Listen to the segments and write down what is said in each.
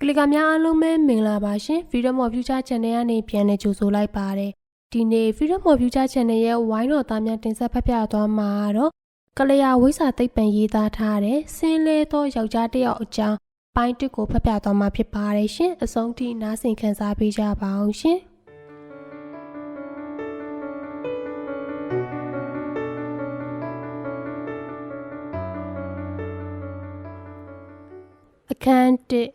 ကလစ်ကများအားလုံးပဲမင်္ဂလာပါရှင် Freedom of Future Channel ကနေပြန်လည်ကြိုဆိုလိုက်ပါတယ်ဒီနေ့ Freedom of Future Channel ရဲ့ဝိုင်းတော်သားများတင်ဆက်ဖတ်ပြသွားမှာတော့ကလျာဝိစာသိပ္ပံရေးသားထားတဲ့ဆင်းလဲသောယောက်ျားတစ်ယောက်အကြောင်းပိုင်းတစ်ကိုဖတ်ပြသွားမှာဖြစ်ပါတယ်ရှင်အဆုံးထိနားဆင်ခံစားပေးကြပါအောင်ရှင်အခန်းတစ်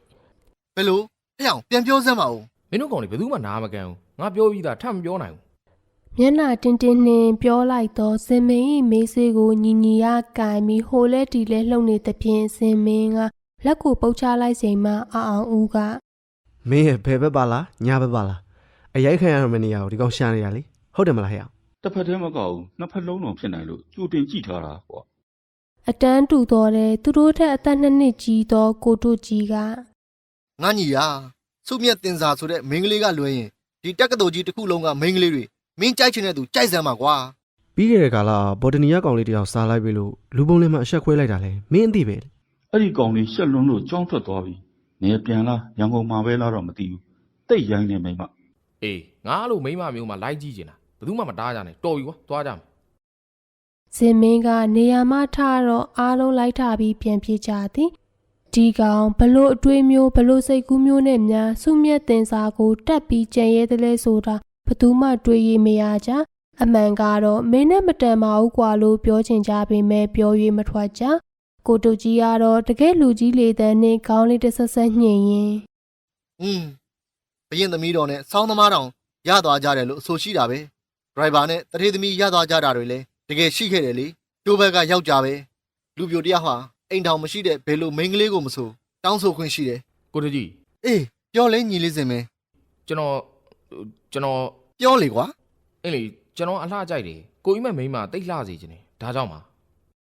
ဘယ်လိုအဲ့အောင်ပြန်ပြောစမ်းပါဦးမင်းတို့ကောင်တွေဘယ်သူမှနားမကန်ဘူးငါပြောပြီးသားထပ်မပြောနိုင်ဘူးမျက်နှာတင်းတင်းနှင်းပြောလိုက်တော့စင်မင်း၏မေးစေးကိုညီညီရကင်ပြီးဟိုလဲတီလဲလှုပ်နေသဖြင့်စင်မင်းကလက်ကိုပုတ်ချလိုက်ချိန်မှာအအောင်ဦးကမင်းရဲ့ဘယ်ဘက်ပါလားညာဘက်ပါလားအရိုက်ခံရမနေရဘူးဒီကောင်ရှာနေရလေဟုတ်တယ်မလားဟဲ့အောင်တစ်ဖက်တည်းမကောက်ဘူးနှစ်ဖက်လုံးတော့ဖြစ်နိုင်လို့ကြိုတင်ကြည့်ထားတာကွာအတန်းတူတော်တဲ့သူတို့ထက်အသက်နှစ်နှစ်ကြီးသောကိုတို့ကြီးက ငါညီယာစုမြတ်တင်စာဆိုတဲ့မိန်းကလေးကလွှဲရင်ဒီတက်ကတော်ကြီးတစ်ခုလုံးကမိန်းကလေးတွေမင်းကြိုက်ချင်တဲ့သူကြိုက်စမ်းပါကွာပြီးခဲ့တဲ့ကာလဘော်ဒနီယာကောင်လေးတယောက်စားလိုက်ပြီလို့လူပုံလေးမှာအဆက်ခွဲလိုက်တာလေမင်းအသိပဲအဲ့ဒီကောင်လေးရှက်လွန်းလို့ကြောင်းထွက်သွားပြီနေပြန်လာရန်ကုန်မှာပဲလာတော့မသိဘူးတိတ်ရိုင်းနေမိမ့်မအေးငါအဲ့လိုမိန်းမမျိုးမှလိုက်ကြည့်ချင်တာဘယ်သူမှမတားကြနဲ့တော်ပြီကွာသွားကြမယ်စင်မင်းကနေရာမထတော့အားလုံးလိုက်ထပြီးပြန်ပြေးကြသည် ဒီကောင်ဘလို့အတွေးမျိုးဘလို့စိတ်ကူးမျိုးနဲ့များစုမြတ်တင်စာကိုတက်ပြီးကြံရဲတယ်လဲဆိုတာဘသူမှတွေးရမရကြအမှန်ကတော့မင်းနဲ့မတန်ပါဘူးကွာလို့ပြောချင်ကြပေမဲ့ပြော၍မထွက်ကြကိုတူကြီးကတော့တကယ်လူကြီးလေတန်းနဲ့ခေါင်းလေးတစ်ဆက်ဆက်ညှင်ရင်อืมဘရင်သမီးတော်နဲ့စောင်းသမားတောင်ရသွားကြတယ်လို့အဆိုရှိတာပဲဒရိုင်ဘာနဲ့တထေးသမီးရသွားကြတာတွေလည်းတကယ်ရှိခဲ့တယ်လေကျိုးဘက်ကယောက်ျားပဲလူပြိုတယောက်ဟာ အိမ်ထောင်မရှိတဲ့ဘယ်လိုမိန်းကလေးကိုမဆိုတောင်းဆိုခွင့်ရှိတယ်ကိုတကြီးအေးပြောလဲညီလေးစင်မင်းကျွန်တော်ကျွန်တော်ပြောလေကွာအင်းလေကျွန်တော်အလှကြိုက်တယ်ကိုကြီးမဲ့မိန်းမတိတ်လှစေချင်တယ်ဒါကြောင့်ပါ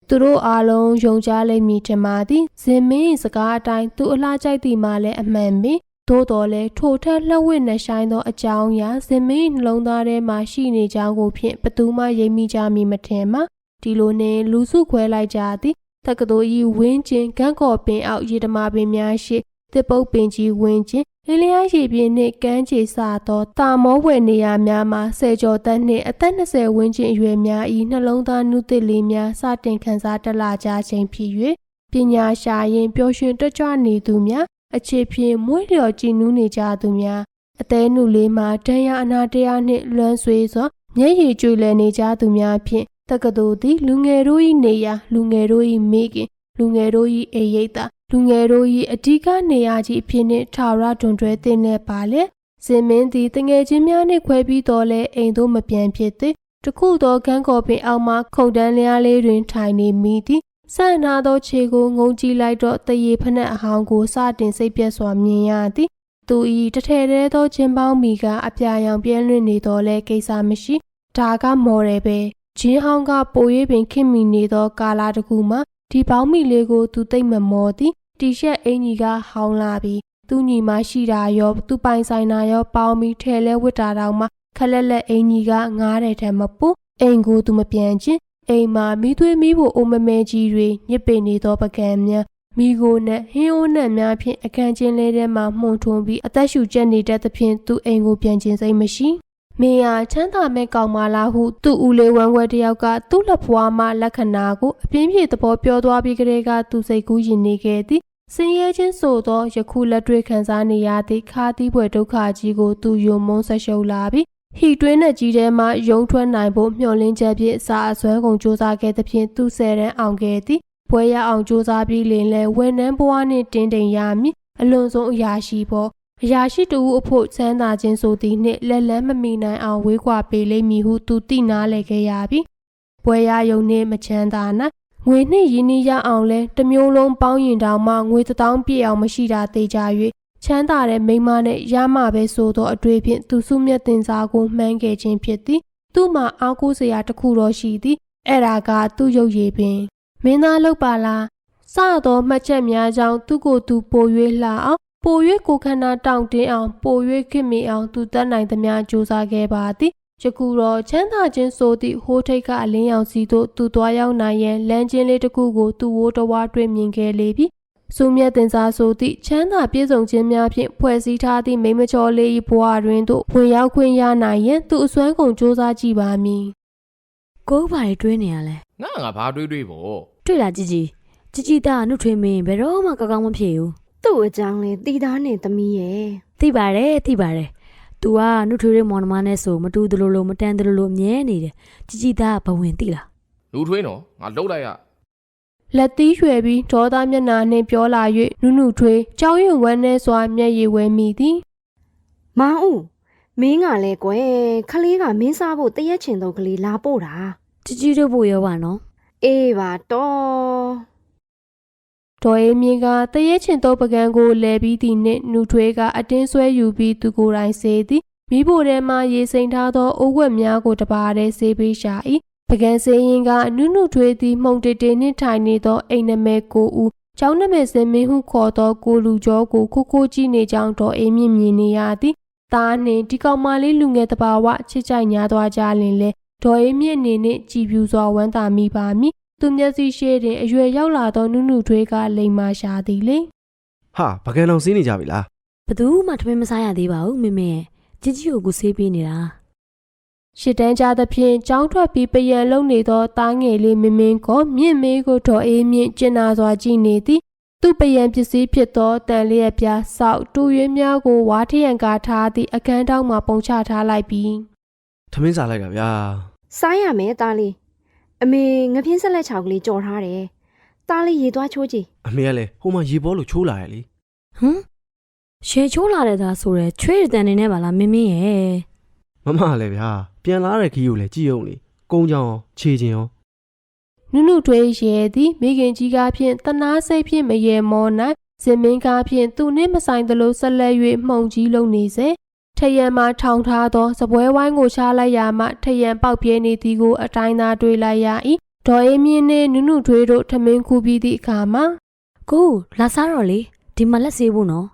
သူတို့အားလုံးယုံကြလိမ့်မည်ထင်ပါသည်ဇင်မင်း၏စကားအတိုင်းသူအလားကြိုက်သည်မှလည်းအမှန်ပဲသို့တော်လည်းထိုထက်လှဝင့်နှဆိုင်သောအကြောင်းအရာဇင်မင်း၏နှလုံးသားထဲမှာရှိနေကြောင်းကိုဖြင့်ဘသူမှရိပ်မိကြမည်မထင်မှဒီလိုနှင့်လူစုခွဲလိုက်ကြသည် တက္ကသိုလ်၏ဝင်းကျင်ကန်းကော်ပင်အောက်ရေတမာပင်များရှိတစ်ပုတ်ပင်ကြီးဝင်းကျင်လင်းလျားရေပြင်းနှင့်ကမ်းခြေစသောတာမောဝယ်နေရာများမှာဆယ်ကျော်သက်နှင့်အသက်20ဝန်းကျင်အရွယ်များ၏နှလုံးသားနုသစ်လေးများစတင်ခန်းစားတက်လာကြခြင်းဖြစ်၍ပညာရှာရင်ပျော်ရွှင်တက်ကြွနေသူများအခြေဖြင့်မွေးလျော်ကြည်နူးနေကြသူများအသေးနုလေးမှာတန်ရအနာတရားနှင့်လွမ်းဆွေးစွာမျက်ရည်ကြွေလည်နေကြသူများဖြင့် တက္ကသိုလ်သည်လူငယ်တို့၏နေရာလူငယ်တို့၏မိခင်လူငယ်တို့၏အိမ်ရိပ်သာလူငယ်တို့၏အဓိကနေရာကြီးအဖြစ်နှင့်ထာဝရတွင်တွဲတင်နေပါလေစင်မင်းသည်တငယ်ချင်းများနှင့်ခွဲပြီးတော့လဲအိမ်သို့မပြန်ဖြစ်သည်တခုသောကန်းကော်ပင်အောက်မှခုန်တန်းလျားလေးတွင်ထိုင်နေမိသည်ဆန့်နာသောခြေကိုငုံကြည့်လိုက်တော့တရေဖက်နှက်အဟောင်းကိုစတင်စိတ်ပြက်စွာမြင်ရသည်သူ၏တထဲထဲသောချင်းပေါင်းမီကအပြာရောင်ပြဲလွင့်နေတော့လဲကိစ္စမရှိဒါကမော်ရယ်ပဲ ဂျင်းဟောင်းကပို၍ပင်ခင်မီနေသော ကာလာတစ်ခုမှဒီပေါင်းမီလေးကိုသူသိမ့်မမော်သည်တီရှက်အင်ကြီးကဟောင်းလာပြီးသူညီမရှိတာရောသူပိုင်ဆိုင်တာရောပေါင်းပြီးထဲလဲဝစ်တာတောင်မှခက်လက်လက်အင်ကြီးကငားတဲ့ထဲမပူအိမ်ကိုသူမပြန်ချင်းအိမ်မှာမိသွေးမိဖို့အိုမမဲကြီးတွေညစ်ပေနေသောပကံများမိကိုနဲ့ဟင်းအိုးနဲ့များဖြင့်အခန်းချင်းလေးထဲမှာမှုန်ထွန်းပြီးအသက်ရှူကျက်နေတတ်သဖြင့်သူအိမ်ကိုပြန်ခြင်းစိတ်မရှိ မင်းဟာချမ်းသာမဲ့ကောင်မလားဟုသူ့ဦးလေးဝမ်းဝဲတယောက်ကသူ့လက်ဖွားမှလက္ခဏာကိုအပြင်းပြေသဘောပြောသွားပြီးကလေးကသူ့စိတ်ကူးယဉ်နေခဲ့သည်ဆင်းရဲခြင်းဆိုသောယခုလက်တွေ့ခံစားနေရသည့်ခါသီးပွဲဒုက္ခကြီးကိုသူယုံမုန်းဆက်ရှုပ်လာပြီးဟီတွင်းနဲ့ကြီးထဲမှယုံထွက်နိုင်ဖို့မျှော်လင့်ချက်ဖြင့်စာအစွမ်းကုန်စူးစမ်းခဲ့သဖြင့်သူဆယ်တန်းအောင်ခဲ့သည်။ဘွဲရအောင်စူးစမ်းပြီးလင်လဲဝန်နှန်းဘွားနှင့်တင်းတိမ်ရမည်အလွန်ဆုံးအရာရှိပေါ် အရာရှိတူအဖို့ချမ်းသာခြင်းဆိုသည်နှင့်လက်လန်းမမီနိုင်အောင်ဝေးကွာပေးလိမ့်မည်ဟုသူသိနာလေခဲ့ရပြီ။ပွဲရယုံနှင့်မချမ်းသာ၌ငွေနှင့်ရင်းနှီးရအောင်လဲတစ်မျိုးလုံးပေါင်းရင်တောင်မှငွေတစ်တောင်းပြည့်အောင်မရှိတာသိကြ၍ချမ်းသာတဲ့မိန်းမနဲ့ရမှပဲဆိုသောအတွေ့ဖြင့်သူစုမြတ်တင်စားကိုမှန်းခဲ့ခြင်းဖြစ်သည်။သူ့မှာအားကိုးစရာတစ်ခုတော့ရှိသည်။အဲ့ဒါကသူ့ရုပ်ရည်ပင်မင်းသားလောက်ပါလားစသောမှတ်ချက်များကြောင့်သူ့ကိုယ်သူပို၍လှအောင် ပို၍ကိုယ်ခန္ဓာတောင့်တင်းအောင်ပို၍ခင်မီအောင်သူတတ်နိုင်သမျှကြိုးစားခဲ့ပါသည်ယခုတော့ချမ်းသာခြင်းဆိုသည့်ဟိုးထိတ်ကအလင်းရောင်စီသို့သူသွားရောက်နိုင်ရန်လမ်းချင်းလေးတစ်ခုကိုသူဝိုးတဝါတွေ့မြင်ခဲ့လေပြီ စုမြတ်တင်စားဆိုသည့်ချမ်းသာပြည့်စုံခြင်းများဖြင့်ဖွဲ့စည်းထားသည့်မိမချောလေး၏ဘဝတွင်သို့ဝင်ရောက်ခွင့်ရနိုင်ရန်သူအစွမ်းကုန်စ조사ကြည့်ပါမည် ကိုယ်ဘာတွေတွေးနေရလဲ ငါငါဘာတွေးတွေးပေါ့ တွေ့လားជីជីជីជីသားကနှုတ်ထွေးမင်းဘယ်တော့မှကောင်းကောင်းမဖြစ်ဘူး သူ့အကြောင်းလေတီသားနဲ့သမီးရဲ့ သိပါတယ်သိပါတယ် तू ကနှုတ်ထွေးရဲ့မောင်နှမနဲ့ဆိုမတူသလိုလိုမတန်သလိုလိုမြဲနေတယ်ជីជីသားကဘဝင်သိလား လူထွေးနော်ငါလှုပ်လိုက်ရ လက်သီးရွယ်ပြီးဒေါသမျက်နှာနှင့်ပြောလာ၍နုနုထွေးကြောင်းရွံဝမ်းနှဲစွာမျက်ရည်ဝဲမိသည် မောင်ဦးမင်းကလည်းကွယ်ခလေးကမင်းစားဖို့တရက်ချင်တော့ကလေးလာပို့တာ ជីជីတို့ဖို့ရောပါနော် အေးပါတော့ ဒေါ်အေးမြင့်ကတရဲချင်သောပကံကိုလဲပြီးသည့်နှင့်နုထွေးကအတင်းဆွဲယူပြီးသူကိုယ်တိုင်စေသည်မိဖို့ထဲမှရေစိမ်ထားသောအိုးွက်များကိုတပါးတည်းစေးပေးရှာ၏ပကံစေရင်ကနုနုထွေးသည်မှုန်တေတေနှင့်ထိုင်နေသောအိမ်နမဲကိုဦးကျောင်းနမဲစင်မင်းဟုခေါ်သောကိုလူကျော်ကိုခိုးခိုးကြည့်နေကြောင်းဒေါ်အေးမြင့်မြင်နေရသည်သားနှင့်ဒီကောင်မလေးလူငယ်တဘာဝချစ်ကြိုက်ညာသွားကြလင်လေဒေါ်အေးမြင့်အနေနဲ့ကြည်ပြူစွာဝမ်းသာမိပါမည် သူမျက်စိရှေ့တွင်အရွယ်ရောက်လာသောနုနုထွေးကလိမ်မာရှာသည်လေဟာပကံအောင်စင်းနေကြပြီလားဘသူမှထမင်းမစားရသေးပါဘူးမင်းမင်းရဲ့ជីជីကိုကူဆေးပေးနေတာရှစ်တန်းကြသဖြင့်ကြောင်းထွက်ပြီးပယံလုံနေသောသားငယ်လေးမင်းမင်းကိုမြင့်မေးကိုတော်အေးမြင့်ကျင်နာစွာကြည့်နေသည်သူပယံပစ္စည်းဖြစ်သောတန်လျက်ပြားစောက်တူရွေးများကိုဝါထရန်ကားထားသည့်အခန်းတောင်းမှပုံချထားလိုက်ပြီးထမင်းစားလိုက်တာဗျာစားရမယ်သားလေး အမေငပြင်းဆက်လက်ချောက်ကလေးကြော်ထားတယ်သားလေးရေသွားချိုးကြည့်အမေကလည်းဟိုမှာရေဘောလို့ချိုးလာရလေဟမ်ရှယ်ချိုးလာတဲ့သားဆိုရယ်ချွေးရတန်နေနဲ့ပါလားမင်းမင်းရဲ့မမလည်းဗျာပြန်လာတဲ့ခီးကိုလည်းကြည့်အောင်လေကုန်းချောင်းရောခြေချင်းရောနုနုထွေးရဲသည်မိခင်ကြီးကားဖြင့်တနာစိတ်ဖြင့်မရေမောနိုင်ဇင်မင်းကားဖြင့်သူနှင့်မဆိုင်သလိုဆက်လက်၍မှုန်ကြီးလုံနေစေ ထယံမှထောင်ထားသောစပွဲဝိုင်းကိုချလိုက်ရာမှထယံပေါက်ပြဲနေသည်ကိုအတိုင်းသာတွေ့လိုက်ရ၏ဒေါ်အေးမြင့်နှင့်နုနုထွေးတို့ထမင်းခူပြီးသည့်အခါမှာကိုလာစားတော့လေဒီမှာလက်ဆေးဖို့နော်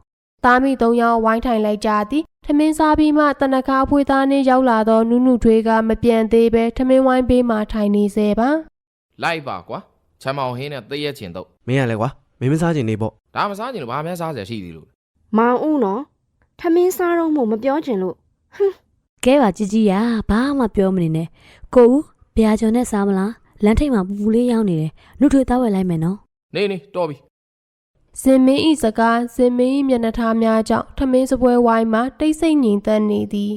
သားမိသုံးယောက်ဝိုင်းထိုင်လိုက်ကြသည်ထမင်းစားပြီးမှတနခါအဖွေသားနှင့်ရောက်လာသောနုနုထွေးကမပြန်သေးပဲထမင်းဝိုင်းဘေးမှထိုင်နေစေပါလိုက်ပါကွာချမ်းမောင်ဟင်းနဲ့တရက်ချင်တော့မင်းကလည်းကွာမင်းမစားချင်နေပေါ့ဒါမစားချင်လို့ဘာမှစားစရာရှိသေးလို့မောင်ဦးနော် ထမင်းစားတော့မို့မပြောချင်လို့ ကဲပါជីជីရဘာမှပြောမနေနဲ့ကိုဦးဗျာကျော်နဲ့စားမလားလမ်းထိပ်မှာပူပူလေးရောက်နေတယ်နှုတ်ထွေးသားဝယ်လိုက်မယ်နော် နေနေတော်ပြီ ဇင်မင်းဤစကားဇင်မင်းဤမျက်နှာထားများကြောင့်ထမင်းစပွဲဝိုင်းမှာတိတ်ဆိတ်ငြိမ်သက်နေသည်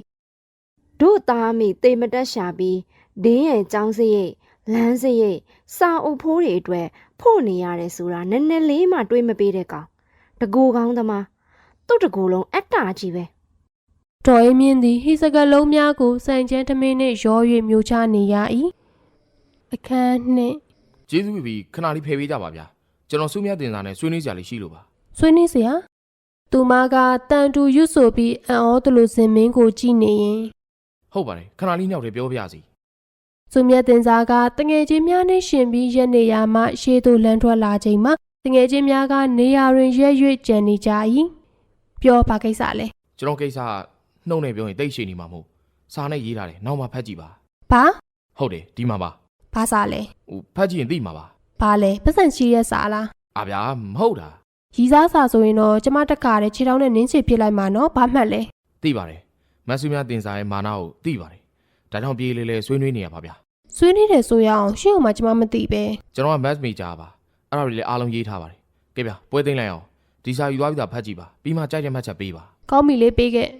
တို့သားမိတေမတက်ရှာပြီးဒင်းရဲ့ចောင်းစရိတ်လမ်းစရိတ်စာအုပ်ဖိုးတွေအတွက်ဖို့နေရတယ်ဆိုတာနည်းနည်းလေးမှတွေးမပေးတဲ့ကောင်တကူကောင်းသမား သူ့တကူလုံးအတ္တကြီးပဲတော်အေးမြင့်သည်ဟိစကလုံးများကိုစံချမ်းထမင်းနှင့်ရော၍မျိုးချနေရ၏အခန်းနှင့်ကျေးဇူးပြီခဏလေးဖယ်ပေးကြပါဗျာကျွန်တော်စုမြတ်တင်စာနဲ့ဆွေးနွေးကြလေးရှိလို့ပါဆွေးနွေးစရာသူမကတန်တူရွတ်ဆိုပြီးအံ့ဩသလိုစင်မင်းကိုကြည့်နေရင်ဟုတ်ပါတယ်ခဏလေးညောက်တယ်ပြောပြစီသူမြတ်တင်စာကတငယ်ချင်းများနဲ့ရှင်ပြီးရက်နေရမှရှေးသို့လမ်းထွက်လာချိန်မှာတငယ်ချင်းများကနေရာတွင်ရက်ရွေ့ကြံနေကြ၏ ပြောပါကိစ္စလဲကျွန်တော်ကိစ္စကနှုတ်နဲ့ပြောရင်တိတ်ရှိနေမှာမဟုတ်စာနဲ့ရေးထားတယ်နောက်မှဖတ်ကြည့်ပါဘာဟုတ်တယ်ဒီမှာပါဘာစားလဲဟိုဖတ်ကြည့်ရင်သိမှာပါဘာလဲပတ်စံရှိရက်စားလားအာဗျာမဟုတ်တာရီစားစာဆိုရင်တော့ကျမတက်ကားတဲ့ခြေထောက်နဲ့နင်းချစ်ပြစ်လိုက်မှာနော်ဘာမှတ်လဲသိပါတယ်မတ်စုမြတ်တင်စာရဲ့မာနာကိုသိပါတယ်ဒါကြောင့်ပြေးလေးလေးဆွေးနွေးနေရပါဗျာဆွေးနွေးတယ်ဆိုရအောင်ရှင်းအောင်မှကျမမသိပဲကျွန်တော်က mass major ပါအဲ့ဒါတွေလည်းအားလုံးရေးထားပါတယ်ကဲဗျာပွဲသိမ်းလိုက်အောင် ဒီစာယူသွားပြီးသားဖတ်ကြည့်ပါပြီးမှကြိုက်တဲ့မှတ်ချက်ပေးပါကောင်းပြီလေးပေးခဲ့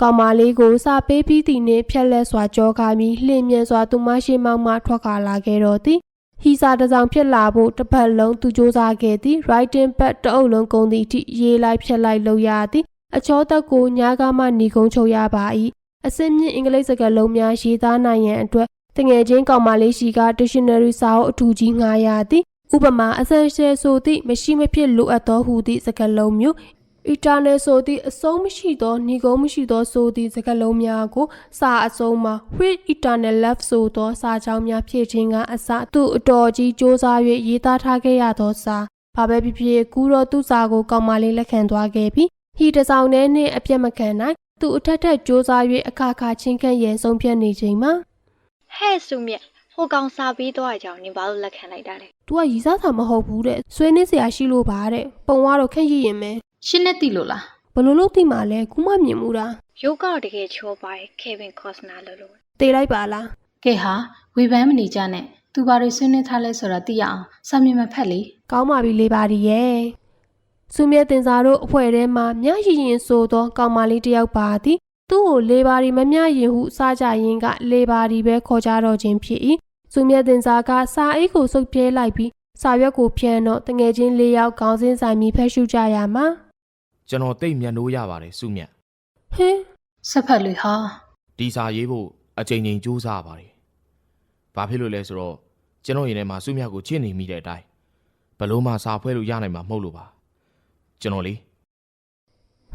ကောင်မလေးကိုစာပေးပြီးသည်နှင့်ဖြက်လက်စွာကြောကားပြီးလှင်မြန်စွာသူမရှိမောင်းမှထွက်ခါလာခဲ့တော့သည်ဟီစာတစ်စောင်ဖြစ်လာဖို့တစ်ပတ်လုံးသူစ조사ခဲ့သည် writing pad တအုပ်လုံးကုန်သည့်အထိရေးလိုက်ဖြက်လိုက်လုပ်ရသည်အချောသက်ကိုညားကားမှညီကုန်းချုပ်ရပါ၏အစင်းမြင့်အင်္ဂလိပ်စကားလုံးများရေးသားနိုင်ရန်အတွက်တငယ်ချင်းကောင်မလေးရှိက dictionary စာအုပ်အထူးကြီးငှားရသည် ဥပမာ essential ဆိုသည့်မရှိမဖြစ်လိုအပ်သောဟူသည့်စကားလုံးမျိုး eternal ဆိုသည့်အဆုံးမရှိသောညီကုန်းမရှိသောဆိုသည့်စကားလုံးများကိုစာအဆုံးမှာ with eternal love ဆိုသောစာကြောင်းများဖြည့်ခြင်းကအစသူ့အတော်ကြီးစ조사၍ရေးသားထားခဲ့ရသောစာဘာပဲဖြစ်ဖြစ်ကူတော့သူ့စာကိုကောင်းမလေးလက်ခံသွားခဲ့ပြီးဟီတဆောင်ထဲနှင့်အပြတ်မခံနိုင်သူအထက်ထက်စ조사၍အခါခါချင်းခန့်ရန်ဆုံးဖြတ်နေချိန်မှာ ဟဲ့စုမြက် ဟိုကောင်စာပြီးသွားကြအောင်နင်ဘာလို့လက်ခံလိုက်တာလဲ။ तू ကရီစားတာမဟုတ်ဘူးတဲ့။ဆွေးနွေးစရာရှိလို့ပါတဲ့။ပုံကတော့ခက်ရည်ရင်ပဲရှင်းနဲ့တိလို့လား။ဘလို့လို့သိမှလဲခုမှမြင်မှုတာရုပ်ကတော့တကယ်ချောပါတယ်ကေဗင်ကော့စနာလို့လို့။တေးလိုက်ပါလားကဲဟာဝေဖန်မနေကြနဲ့သူဘာတွေဆွေးနွေးထားလဲဆိုတာသိရအောင်စာမျက်မှတ်ဖတ်လေ။ကောင်းပါပြီလေးပါဒီရဲ့။စုမြတ်တင်စာတို့အဖွဲထဲမှာမြရည်ရင်ဆိုသောကောင်မလေးတစ်ယောက်ပါသည်။ သူ့ကိုလေးပါဒီမမြရင်ဟုစားကြရင်ကလေးပါဒီပဲခေါ်ကြတော့ခြင်းဖြစ်၏။စုမြတ်တင်စာကစာအိတ်ကိုစုပ်ပြဲလိုက်ပြီးစာရွက်ကိုဖြန်းတော့တငယ်ချင်းလေးယောက်ခေါင်းစင်းဆိုင်ပြီးဖက်ရှုကြရမှာကျွန်တော်တိတ်မြတ်နိုးရပါတယ်စုမြတ်။ဟင်းဆက်ဖတ်လေဟာဒီစာရေးဖို့အချိန်ချင်းစူးစမ်းပါတယ်ဘာဖြစ်လို့လဲဆိုတော့ကျွန်တော်ရင်ထဲမှာစုမြတ်ကိုချစ်နေမိတဲ့အတိုင်းဘလို့မှစာဖွဲလို့ရနိုင်မှာမဟုတ်လို့ပါကျွန်တော်လေ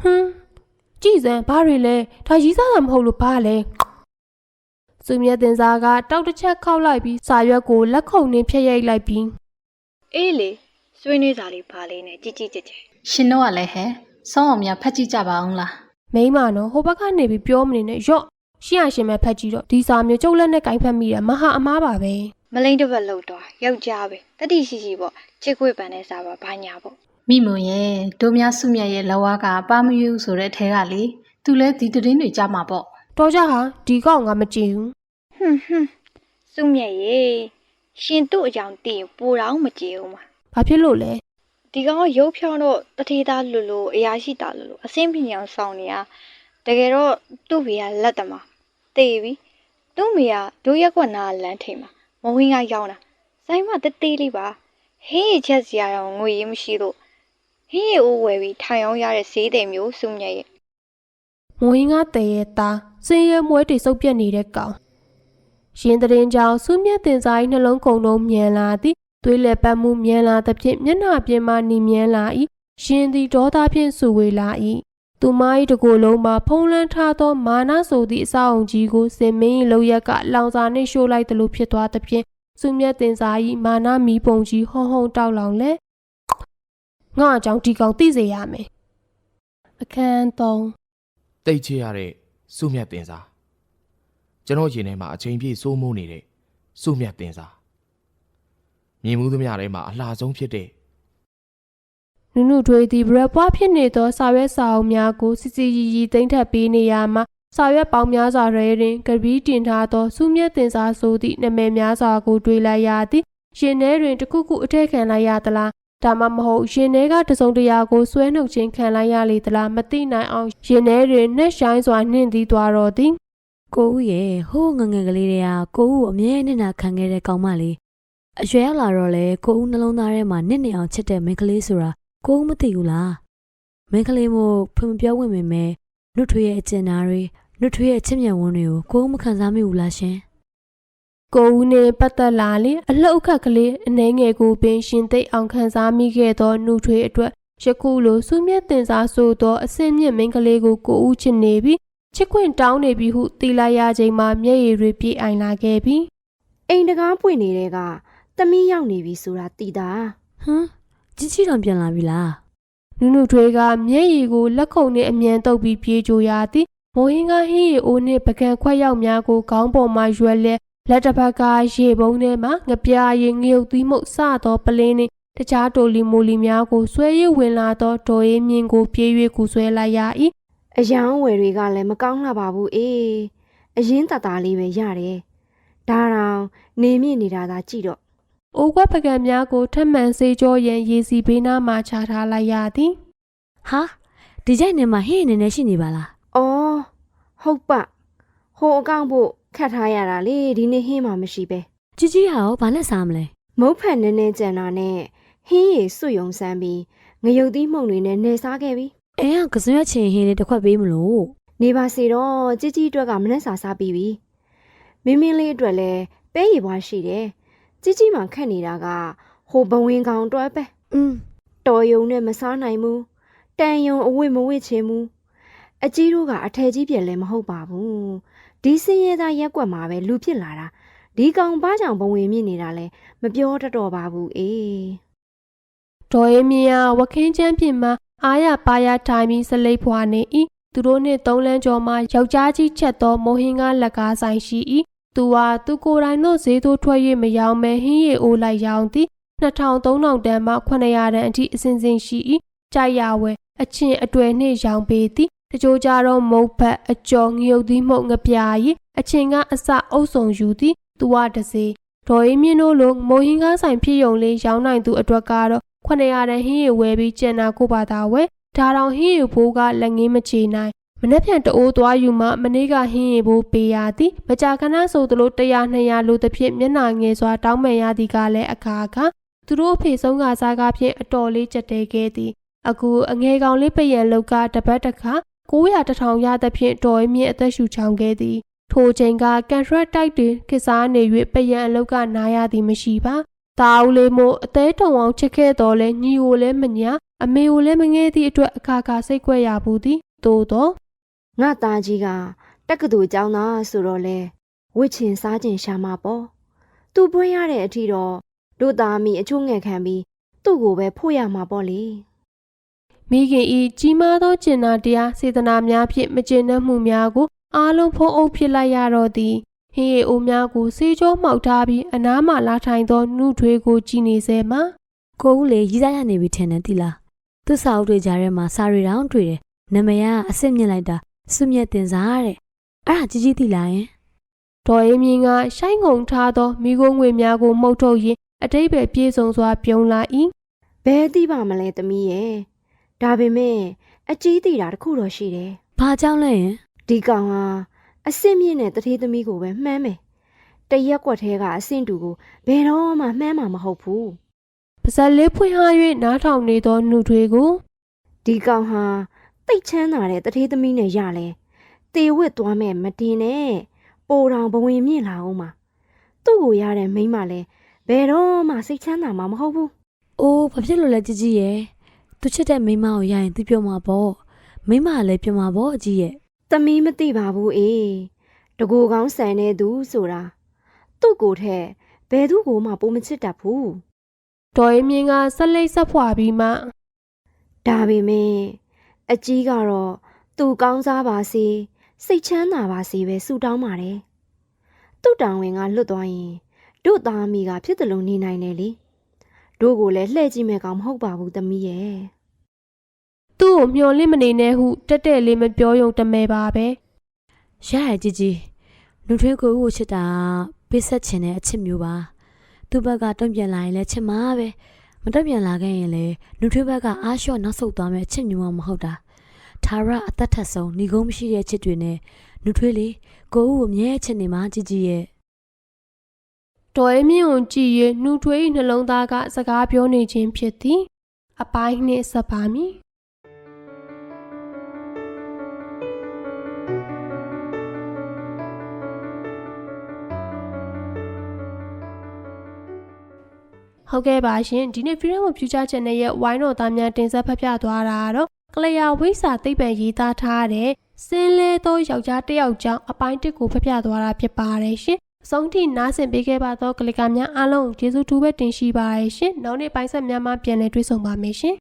ဟွန်း ကြည်စံဘာတွေလဲဒါရီးစားတာမဟုတ်လို့ဘာလဲစုမြတ်တင်စာကတောက်တစ်ချက်ခောက်လိုက်ပြီးစာရွက်ကိုလက်ခုံနဲ့ဖျက်ရိုက်လိုက်ပြီးအေးလေဆွေးနွေးစာလေးပါလေးနဲ့ជីជីကြဲကြဲရှင်တို့ကလည်းဟဲ့စောင်းအောင်များဖတ်ကြည့်ကြပါအောင်လားမိန်းမနော်ဟိုဘက်ကနေပြီးပြောမနေနဲ့ရော့ရှင့်ရရှင်ပဲဖတ်ကြည့်တော့ဒီစာမျိုးကျုပ်လက်နဲ့ကင်ဖက်မိတယ်မဟာအမားပါပဲမလိန်တစ်ပတ်လောက်တော့ယောက်ျားပဲတတိရှိရှိပေါ့ချစ်ခွေပန်တဲ့စာပါဘာညာပေါ့ မိမွန်ရဲ့ဒိုမြစုမြတ်ရဲ့လဝါကပါမယူဆိုတဲ့အထဲကလေသူလဲဒီသတင်းတွေကြားမှာပေါ့တော်ကြဟာဒီကောင်ကမကြည့်ဘူးဟွန်းဟွန်းစုမြတ်ရေရှင်တို့အကြောင်းသိရင်ပိုတော့မကြည့်ဘူးမှာဘာဖြစ်လို့လဲဒီကောင်ကရုပ်ဖြောင်းတော့တထေသားလူလူအရာရှိတာလူလူအစင်းပြင်းအောင်ဆောင်နေရတကယ်တော့သူ့ဖေကလက်တမတေးပြီသူ့မေကဒိုးရက်ကွက်နာလမ်းထိန်မှာမဝင်းကရောက်တာဆိုင်မတေးသေးလေးပါဟင်းရချက်စီရအောင်ငွေရင်းမရှိတော့ ဟင်းရအိုးဝယ်ပြီးထိုင်အောင်ရတဲ့ဈေးတယ်မျိုးစုမြတ်ရဲ့မဝင်းကတရေသားစင်းရဲမွဲတွေစုပ်ပြက်နေတဲ့ကောင်ရှင်တရင်ကြောင့်စုမြတ်တင်စာ၏နှလုံးကုန်လုံးမြန်လာသည်သွေးလက်ပတ်မှုမြန်လာသဖြင့်မျက်နှာပြင်မှနီမြန်လာ၏ရှင်သည်ဒေါသဖြင့်ဆူဝေလာ၏သူမ၏တကိုယ်လုံးမှာဖုံးလန်းထားသောမာနဆိုသည့်အဆောက်အုံကြီးကိုစင်မင်း၏လောက်ရက်ကလောင်စာနှင့်ရှို့လိုက်သလိုဖြစ်သွားသဖြင့်စုမြတ်တင်စာ၏မာနမီးပုံကြီးဟုံဟုံတောက်လောင်လဲ ငါအကြောင်းဒီကောင်သိစေရမယ်အခန်း3တိတ်ချရတဲ့စုမြတ်တင်စာကျွန်တော်ရင်ထဲမှာအချိန်ပြည့်စိုးမိုးနေတဲ့စုမြတ်တင်စာမြင်မှုသမျှထဲမှာအလှဆုံးဖြစ်တဲ့နုနုထွေးသည်ဘရက်ပွားဖြစ်နေသောစာရွက်စာအုပ်များကိုစစ်စစ်ရီရီသိမ့်ထပ်ပေးနေရမှာစာရွက်ပေါင်းများစွာရဲတွင်ကပီးတင်ထားသောစုမြတ်တင်စာဆိုသည့်နာမည်များစွာကိုတွေ့လိုက်ရသည်ရှင်ထဲတွင်တစ်ခုခုအထက်ခံလိုက်ရသလား ဒါမှမဟုတ်ရှင်ထဲကတစုံတရာကိုဆွဲနှုတ်ခြင်းခံလိုက်ရလေသလားမသိနိုင်အောင်ရှင်ထဲတွင်နှက်ဆိုင်စွာနှင့်သီးသွားတော်သည်ကိုဦးရဲ့ဟိုးငငယ်ကလေးတွေကကိုဦးအမြဲနဲ့နာခံခဲ့တဲ့ကောင်မလေးအရွယ်ရောက်လာတော့လေကိုဦးနှလုံးသားထဲမှာနစ်နေအောင်ချစ်တဲ့မိန်းကလေးဆိုတာကိုဦးမသိဘူးလားမိန်းကလေးမို့ဖွင့်မပြောဝင်ပေမဲ့နှုတ်ထွေးရဲ့အကျဉ်းသားတွေနှုတ်ထွေးရဲ့ချစ်မြတ်ဝန်းတွေကိုကိုဦးမခံစားမိဘူးလားရှင် ကိုဦးနှင့်ပတ်သက်လာလေအလှုပ်ခတ်ကလေးအနှဲငယ်ကိုပင်ရှင်သိပ်အောင်ခံစားမိခဲ့သောနှုတ်ထွေးအတွက်ယခုလိုစုမြတ်တင်စားဆိုသောအစင်းမြင့်မိန်းကလေးကိုကိုဦးချစ်နေပြီးချစ်ခွင့်တောင်းနေပြီဟုသိလိုက်ရချိန်မှာမျက်ရည်တွေပြေးအိုင်လာခဲ့ပြီးအိမ်တကားပွင့်နေတဲ့ကသမီးရောက်နေပြီဆိုတာသိတာဟမ်ကြီးကြီးတော်ပြန်လာပြီလားနုနုထွေးကမျက်ရည်ကိုလက်ခုပ်နှင့်အမြန်တုပ်ပြီးပြေးကြရသည်မိုးဟင်းကဟင်းရည်အိုးနှင့်ပကံခွက်ရောက်များကိုခေါင်းပေါ်မှရွက်လဲ လက်တစ်ဖက်ကရေပုံးထဲမှငပြာရည်ငရုတ်သီးမှုစသောပလင်းနှင့်တခြားတိုလီမိုလီများကိုဆွဲရည်ဝင်လာသောဒေါ်ရင်းမြင့်ကိုပြေး၍ကူဆွဲလိုက်ရ၏အယောင်ဝယ်တွေကလည်းမကောင်းလှပါဘူးအေးအရင်တတာလေးပဲရတယ်ဒါတောင်နေမြင့်နေတာသာကြည့်တော့အိုကွက်ပကံများကိုထပ်မံစေးကြောရန်ရေစီဘေးနားမှချထားလိုက်ရသည်ဟာဒီကြိုက်နေမှာဟင်းနေနေရှိနေပါလားအော်ဟုတ်ပ ဟိုအကောင့်ဖို့ခတ်ထားရတာလေဒီနေ့ဟင်းမှမရှိပဲ ကြီးကြီးဟာရောဘာနဲ့စားမလဲ မုတ်ဖက်နည်းနည်းကြံတာနဲ့ဟင်းရည်စွတ်ယုံဆန်းပြီးငရုတ်သီးမှုန့်တွေနဲ့နေစားခဲ့ပြီ အဲကကစွန်းရချင်ဟင်းလေးတစ်ခွက်ပေးမလို့ နေပါစေတော့ជីជីအတွက်ကမနှက်စာစားပြီးပြီမင်းမင်းလေးအတွက်လည်းပဲရည်ပွားရှိတယ်ជីជីမှခက်နေတာကဟိုဘဝင်ကောင်တွဲပဲ อืม တော်ယုံနဲ့မစားနိုင်ဘူးတန်ယုံအဝတ်မဝတ်ချင်ဘူးအကြီးတို့ကအထယ်ကြီးပြက်လည်းမဟုတ်ပါဘူး ဒီစင်းရဲသားရက်ကွက်မှာပဲလူဖြစ်လာတာဒီကောင်ဘာကြောင့်ဘဝင်မြင့်နေတာလဲမပြောတတ်တော့ပါဘူးအေးဒေါ်ရင်းမြင့်ကဝခင်းချမ်းပြင်မှာအာရပါရထိုင်ပြီးစလိပ်ဖွာနေ၏သူတို့နှင့်သုံးလန်းကျော်မှယောက်ျားကြီးချက်သောမိုဟင်းကားလက်ကားဆိုင်ရှိ၏သူဟာသူကိုယ်တိုင်သောဈေးသို့ထွက်၍မရောင်းမဲဟင်းရည်အိုးလိုက်ရောင်းသည်2000-3000တန်မှ900တန်အထိအစဉ်စဉ်ရှိ၏ကြိုက်ရဝဲအချင်းအတွေ့နှင့်ရောင်းပေးသည် တကြိုကြတော့မုတ်ဖက်အကျော်ငရုတ်သီးမှုတ်ငပြာရီအချင်းကအစအုပ်ဆောင်ယူသည်သူဝတစေဒေါ်ရီမြင့်တို့လိုမိုဟင်းကားဆိုင်ဖြစ်ုံလေးရောင်းနိုင်သူအတွက်ကတော့900တန်ဟင်းရည်ဝဲပြီးကျန်နာကိုပါတာဝဲဒါတောင်ဟင်းရည်ဘိုးကလက်ငင်းမချေနိုင်မနေ့ပြန်တအိုးသွားယူမှမနေ့ကဟင်းရီဖို့ပေးရသည်မကြာခဏဆိုသလို100 200လိုတစ်ဖြစ်မျက်နှာငယ်စွာတောင်းပန်ရသည်ကလည်းအခါအခါသူတို့အဖေဆုံးကစားကားဖြင့်အတော်လေးကြက်တဲခဲ့သည်အခုအငယ်ကောင်လေးပယံလောက်ကတပတ်တစ်ခါ 900တထောင်ရသဖြင့်တော်ရင်မြင့်အသက်ရှူချောင်ခဲ့သည်ထိုချိန်ကကန်ထရက်တိုက်တွင်ကစားနေ၍ပယံအလောက်ကနားရသည်မရှိပါတာဦးလေးမို့အသေးတုံအောင်ချစ်ခဲ့တော်လဲညီကိုလည်းမညာအမေကိုလည်းမငဲသည့်အတွက်အခါခါစိတ်ကွက်ရဘူးသည်သို့တော့ငါသားကြီးကတက္ကသိုလ်ကျောင်းသားဆိုတော့လေဝစ်ချင်စားချင်ရှာမှာပေါ့သူပွင့်ရတဲ့အထီတော့တို့သားမိအချို့ငယ်ခံပြီးသူ့ကိုပဲဖို့ရမှာပေါ့လေ မိခင်ဤကြီးမားသောကျင်နာတရားစေတနာများဖြင့်မကျင်နှံ့မှုများကိုအားလုံးဖုံးအုပ်ဖြစ်လိုက်ရတော့သည်ဟင်းရီအိုများကိုစေးကြောမှောက်ထားပြီးအနားမှလာထိုင်သောနှုထွေးကိုကြည်နေစေမှာကိုဦးလေရီးစားရနေပြီထင်တယ်တိလားသူ့စာအုပ်တွေကြားထဲမှာစာရီတောင်တွေ့တယ်နာမည်ကအစ်စ်မြင့်လိုက်တာစုမြတ်တင်စားတဲ့အဲ့ဒါကြီးကြီးတိလားယင်ဒေါ်အေးမြင့်ကရှိုင်းငုံထားသောမိခိုးငွေများကိုမှုတ်ထုတ်ရင်းအတိတ်ပဲပြေဆုံးစွာပြုံးလာ၏ဘဲသိပါမလဲသမီးရဲ့ ဒါပေမဲ့အကြီးတည်တာတစ်ခုတော့ရှိတယ်ဘာကြောင့်လဲယင်ဒီကောင်ဟာအဆင့်မြင့်တဲ့တထေးသမီးကိုပဲမှန်းမယ်တရက်ကွက်ထဲကအဆင့်တူကိုဘယ်တော့မှမှန်းမှာမဟုတ်ဘူးပါဇက်လေးဖွင့်ထား၍နားထောင်နေသောနှုထွေးကိုဒီကောင်ဟာတိတ်ချမ်းသာတဲ့တထေးသမီးနဲ့ရလဲတေဝစ်သွားမဲ့မတင်နဲ့ပိုတောင်ဘဝင်မြင့်လာအောင်မှာသူ့ကိုရတဲ့မိန်းမလဲဘယ်တော့မှစိတ်ချမ်းသာမှာမဟုတ်ဘူးအိုးဘာဖြစ်လို့လဲကြီးကြီးရဲ့ သူချစ်တဲ့မိန်းမကိုရရင်သူပြောမှာပေါ့မိန်းမကလည်းပြောမှာပေါ့အကြီးရဲ့သမီးမသိပါဘူးအေးတကူကောင်းဆန်တဲ့သူဆိုတာသူ့ကိုယ်ထက်ဘယ်သူ့ကိုမှပိုမချစ်တတ်ဘူးဒေါ်အေးမြင့်ကဆက်လိတ်ဆက်ဖွာပြီးမှဒါပေမဲ့အကြီးကတော့သူကောင်းစားပါစေစိတ်ချမ်းသာပါစေပဲဆုတောင်းပါတယ်သူ့တောင်ဝင်ကလွတ်သွားရင်တို့သားမိကဖြစ်တယ်လို့နေနိုင်တယ်လေ တို့ကိုလည်းလှည့်ကြည့်မဲ့ကောင်မဟုတ်ပါဘူးသမီးရဲ့သူ့ကိုမျောလင့်မနေနဲ့ဟုတက်တက်လေးမပြောယုံတမဲပါပဲရရကြီးကြီးနှုတ်ထွေးကိုဦးကိုချစ်တာပေးဆက်ချင်တဲ့အချစ်မျိုးပါသူ့ဘက်ကတုံ့ပြန်လာရင်လည်းချစ်မှာပဲမတုံ့ပြန်လာခဲ့ရင်လည်းနှုတ်ထွေးဘက်ကအားလျှော့နောက်ဆုတ်သွားမယ်အချစ်မျိုးမှမဟုတ်တာသာရအသက်ထက်ဆုံးညီကုန်းမရှိတဲ့ချစ်တွေနဲ့နှုတ်ထွေးလေကိုဦးကိုအမြဲချစ်နေမှာကြီးကြီးရဲ့ ဒေါ်အေးမြင့်ကိုကြည့်၍နှုတ်ထွေး၏နှလုံးသားကစကားပြောနေခြင်းဖြစ်သည်အပိုင်းနှင့်ဆက်ပါမည်ဟုတ်ကဲ့ပါရှင်ဒီနေ့ Freedom of Future Channel ရဲ့ဝိုင်းတော်သားများတင်ဆက်ဖတ်ပြသွားတာကတော့ကလျာဝိစာသိပ္ပံရေးသားထားတဲ့စင်းလဲသောယောက်ျားတစ်ယောက်ကြောင့်အပိုင်းတစ်ကိုဖတ်ပြသွားတာဖြစ်ပါတယ်ရှင် အဆုံးထိနားဆင်ပေးခဲ့ပါတော့ကလကာများအားလုံးကျေးဇူးတူပဲတင်ရှိပါရရှင်နောက်နေ့ပိုင်းဆက်များမှာပြန်လည်တွေ့ဆုံပါမယ်ရှင်